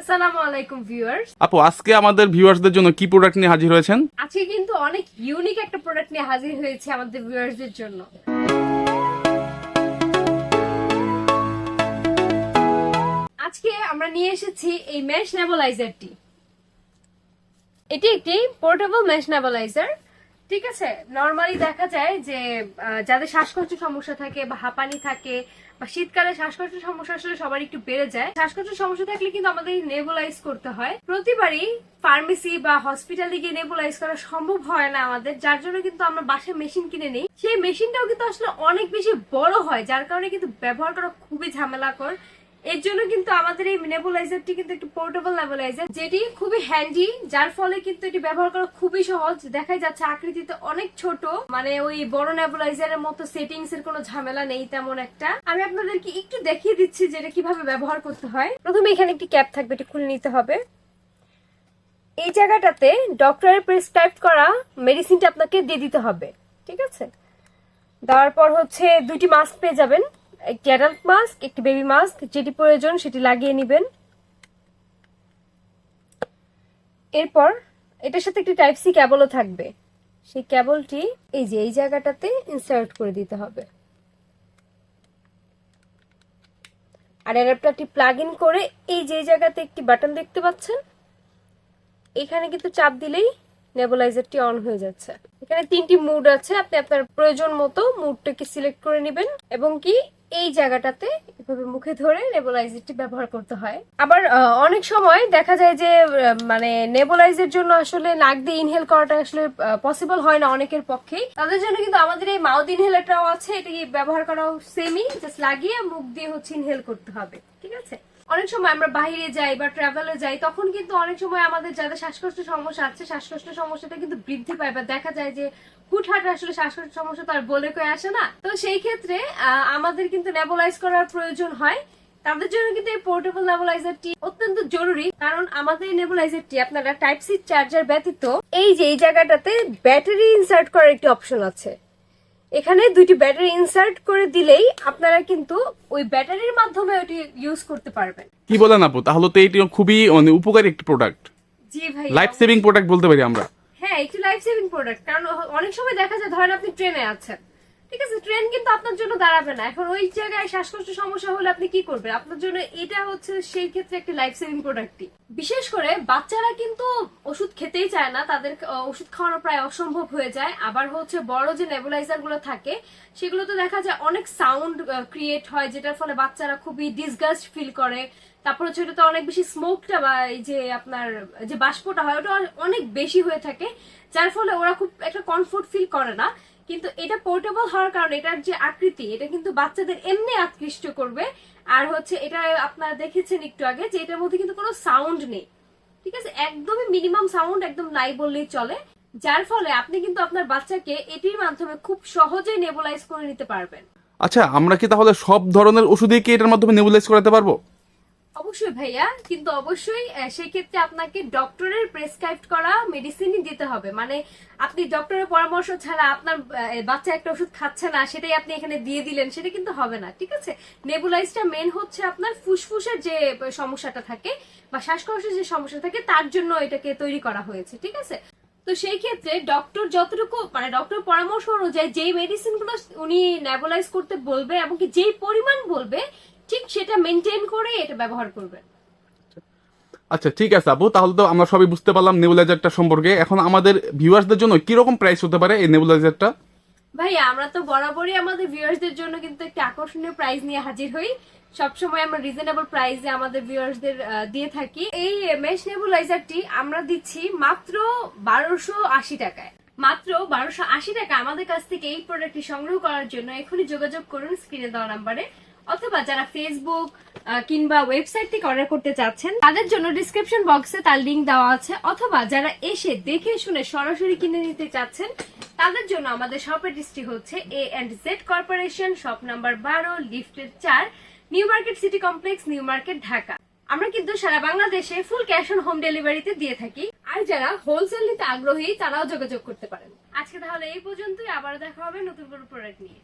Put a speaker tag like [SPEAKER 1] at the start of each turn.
[SPEAKER 1] আসসালামু আলাইকুম ভিউয়ার্স
[SPEAKER 2] আপু আজকে আমাদের ভিউয়ার্সদের জন্য কি প্রোডাক্ট নিয়ে হাজির হয়েছেন?
[SPEAKER 1] আজকে কিন্তু অনেক ইউনিক একটা প্রোডাক্ট নিয়ে হাজির হয়েছে আমাদের ভিউয়ার্সদের জন্য। আজকে আমরা নিয়ে এসেছি এই মেশ নেবুলাইজারটি এটি একটি পোর্টেবল মেশ নেবুলাইজার ঠিক আছে? নর্মালি দেখা যায় যে যাদের শ্বাসকষ্টের সমস্যা থাকে বা হাঁপানি থাকে বা শীতকালে শ্বাসকষ্টের সমস্যা আসলে সবার একটু বেড়ে যায়। শ্বাসকষ্টের সমস্যা থাকলে কিন্তু আমাদের নেবুলাইজ করতে হয়। প্রতিবারই ফার্মেসি বা হসপিটালে গিয়ে নেবুলাইজ করা সম্ভব হয় না আমাদের, যার জন্য কিন্তু আমরা বাসায় মেশিন কিনে নিই। সেই মেশিনটাও কিন্তু আসলে অনেক বেশি বড় হয়, যার কারণে কিন্তু ব্যবহার করা খুবই ঝামেলাকর। এর জন্য কিন্তু আমাদের এই নেবুলাইজারটি কিন্তু একটু পোর্টেবল নেবুলাইজার যেটি খুবই হ্যান্ডি যার ফলে কিন্তু এটি ব্যবহার করা খুবই সহজ। দেখাই যাচ্ছে আকৃতিতে অনেক ছোট মানে ওই বড় নেবুলাইজারের মতো সেটিংস এর কোনো ঝামেলা নেই তেমন একটা। আমি আপনাদেরকে একটু দেখিয়ে দিচ্ছি যে এটা কীভাবে ব্যবহার করতে হয়। প্রথমে এখানে একটি ক্যাপ থাকবে, এটি খুলে নিতে হবে। এই জায়গাটাতে ডক্টরের প্রেসক্রাইব করা মেডিসিনটা আপনাকে দিয়ে দিতে হবে, ঠিক আছে? দেওয়ার পর হচ্ছে দুটি মাস্ক পেয়ে যাবেন। একটি অ্যাডাল্ট মাস্ক একটি বেবি মাস্ক যেটি প্রয়োজন সেটি লাগিয়ে নেবেন। এরপর এটার সাথে একটি টাইপ সি ক্যাবলও থাকবে। সেই ক্যাবলটি এই যে, এই জায়গাটাতে ইনসার্ট করে দিতে হবে। আর অ্যাডাপ্টারটি প্লাগ ইন করে এই যে জায়গাতে একটি বাটন দেখতে পাচ্ছেন? এখানে কিন্তু চাপ দিলেই নেবুলাইজারটি অন হয়ে যাচ্ছে। এখানে তিনটি মুড আছে। আপনি আপনার প্রয়োজন মতো মুডটাকে সিলেক্ট করে নেবেন। এবং কি এই জায়গাটাতে এভাবে মুখে ধরে নেবুলাইজারটি ব্যবহার করতে হয়। আবার অনেক সময় দেখা যায় যে মানে নেবুলাইজের জন্য আসলে নাক দিয়ে ইনহেল করাটা আসলে পসিবল হয় না অনেকের পক্ষে তাদের জন্য কিন্তু আমাদের এই মাউথ ইনহেলারটাও আছে এটি ব্যবহার করাও সেমই জাস্ট লাগিয়ে মুখ দিয়ে হচ্ছে ইনহেল করতে হবে, ঠিক আছে? অনেক সময় আমরা বাইরে যাই বা ট্রাভেলে যাই, তখন কিন্তু অনেক সময় আমাদের যাদের শ্বাসকষ্ট সমস্যা আছে, শ্বাসকষ্ট সমস্যাটা কিন্তু বৃদ্ধি পায় বা দেখা যায় যে হুটহাট আসলে শ্বাসকষ্ট সমস্যা তো আর বলে কয়ে আসে না। তো সেই ক্ষেত্রে আমাদের কিন্তু নেবুলাইজ করার প্রয়োজন হয়। তাদের জন্য কিন্তু এই পোর্টেবল নেবুলাইজারটি অত্যন্ত জরুরি, কারণ আমাদের এই নেবুলাইজারটি আপনারা টাইপ সি চার্জার ব্যতীত এই যে, এই জায়গাটাতে ব্যাটারি ইনসার্ট করার একটি অপশন আছে। এখানে দুইটি ব্যাটারি ইনসার্ট করে দিলেই আপনারা কিন্তু ওই ব্যাটারির মাধ্যমে ওটি ইউজ করতে পারবেন।
[SPEAKER 2] কি বলেন আপু? তাহলে তো এটি খুবই মানে উপকারী একটি প্রোডাক্ট
[SPEAKER 1] জি ভাই
[SPEAKER 2] লাইফ সেভিং প্রোডাক্ট বলতে পারি আমরা।
[SPEAKER 1] হ্যাঁ একটি লাইফ সেভিং প্রোডাক্ট কারণ অনেক সময় দেখা যায় ধরেন আপনি ট্রেনে আছেন। ঠিক আছে ট্রেন কিন্তু আপনার জন্য দাঁড়াবে না। এখন ওই জায়গায় শ্বাসকষ্ট সমস্যা হলে আপনি কি করবেন? আপনার জন্য এটা হচ্ছে সেই ক্ষেত্রে একটি লাইফ সেভিং প্রোডাক্টই বিশেষ করে বাচ্চারা কিন্তু ওষুধ খেতেই চায় না, তাদের ওষুধ খাওয়ানো প্রায় অসম্ভব হয়ে যায়। আবার হচ্ছে বড় যে নেবুলাইজারগুলো থাকে, সেগুলোতে দেখা যায় অনেক সাউন্ড ক্রিয়েট হয়, যেটার ফলে বাচ্চারা খুবই ডিসগাস্ট ফিল করে। তারপর হচ্ছে ওটা তো অনেক বেশি স্মোকটা বা এই যে আপনার যে বাষ্পটা হয়, ওটা অনেক বেশি হয়ে থাকে, যার ফলে ওরা খুব একটা কমফোর্ট ফিল করে না। কিন্তু এটা পোর্টেবল হওয়ার কারণে এটার যে আকৃতি, এটা কিন্তু বাচ্চাদের এমনি আকৃষ্ট করবে। আর হচ্ছে এটা আপনারা দেখেছেন একটু আগে যে এটার মধ্যে কিন্তু কোনো সাউন্ড নেই। ঠিক আছে? একদমই মিনিমাম সাউন্ড একদম নাই বললেই চলে। যার ফলে আপনি কিন্তু আপনার বাচ্চাকে এটির মাধ্যমে খুব সহজেই নেবুলাইজ করে নিতে পারবেন।
[SPEAKER 2] আচ্ছা আমরা কি তাহলে সব ধরনের ওষুধই কি এটার মাধ্যমে নেবুলাইজ করাতে পারব?
[SPEAKER 1] অবশ্যই ভাইয়া কিন্তু অবশ্যই আহ, সেক্ষেত্রে আপনাকে ডক্টরের প্রেসক্রাইব করা মেডিসিনই দিতে হবে। মানে আপনি ডক্টরের পরামর্শ ছাড়া আপনার বাচ্চা একটা ওষুধ খাচ্ছে না সেটাই আপনি এখানে দিয়ে দিলেন সেটা কিন্তু হবে না ঠিক আছে? নেবুলাইজটা মেন হচ্ছে আপনার ফুসফুসের যে সমস্যাটা থাকে বা শ্বাসকষ্টের যে সমস্যা থাকে তার জন্য এটাকে তৈরি করা হয়েছে ঠিক আছে? তো সেই ক্ষেত্রে ডক্টর যতটুকু মানে ডক্টর পরামর্শ অনুযায়ী যেই মেডিসিনগুলো উনি নেবুলাইজ করতে বলবে এবং যেই পরিমাণ বলবে ঠিক সেটা মেনটেন করে এটা ব্যবহার করবেন।
[SPEAKER 2] আচ্ছা ঠিক আছে আপু তাহলে তো আমরা সবই বুঝতে পারলাম নেবুলাইজারটা সম্পর্কে। এখন আমাদের ভিউয়ার্সদের জন্য কি রকম প্রাইস হতে পারে এই নেবুলাইজারটা?
[SPEAKER 1] ভাই আমরা তো বরাবরই আমাদের ভিউয়ার্সদের জন্য কিন্তু একটা আকর্ষণীয় প্রাইস নিয়ে হাজির হই। সবসময় আমরা রিজনেবল প্রাইসে আমাদের ভিউয়ার্সদের দিয়ে থাকি। এই মেশ নেবুলাইজারটি আমরা দিচ্ছি মাত্র বারোশো আশি টাকায়। মাত্র বারোশো আশি টাকা আমাদের কাছ থেকে এই প্রোডাক্টটি সংগ্রহ করার জন্য এখনই যোগাযোগ করুন স্ক্রিনে দেওয়া নাম্বারে অথবা যারা ফেসবুক কিংবা ওয়েবসাইট থেকে অর্ডার করতে চাচ্ছেন, তাদের জন্য ডিসক্রিপশন বক্সে তার লিঙ্ক দেওয়া আছে। অথবা যারা এসে দেখে শুনে সরাসরি কিনে নিতে চাচ্ছেন, তাদের জন্য আমাদের শপ অ্যাড্রেসটি হচ্ছে A and Z corporation shop number বারো লিফটের চার New Market City complex New Market Dhaka আমরা কিন্তু সারা বাংলাদেশে ফুল ক্যাশ অন হোম ডেলিভারিতে দিয়ে থাকি। আর যারা হোলসেল নিতে আগ্রহী, তারাও যোগাযোগ করতে পারেন। আজকে তাহলে এই পর্যন্তই। আবার দেখা হবে নতুন কোনো প্রোডাক্ট নিয়ে।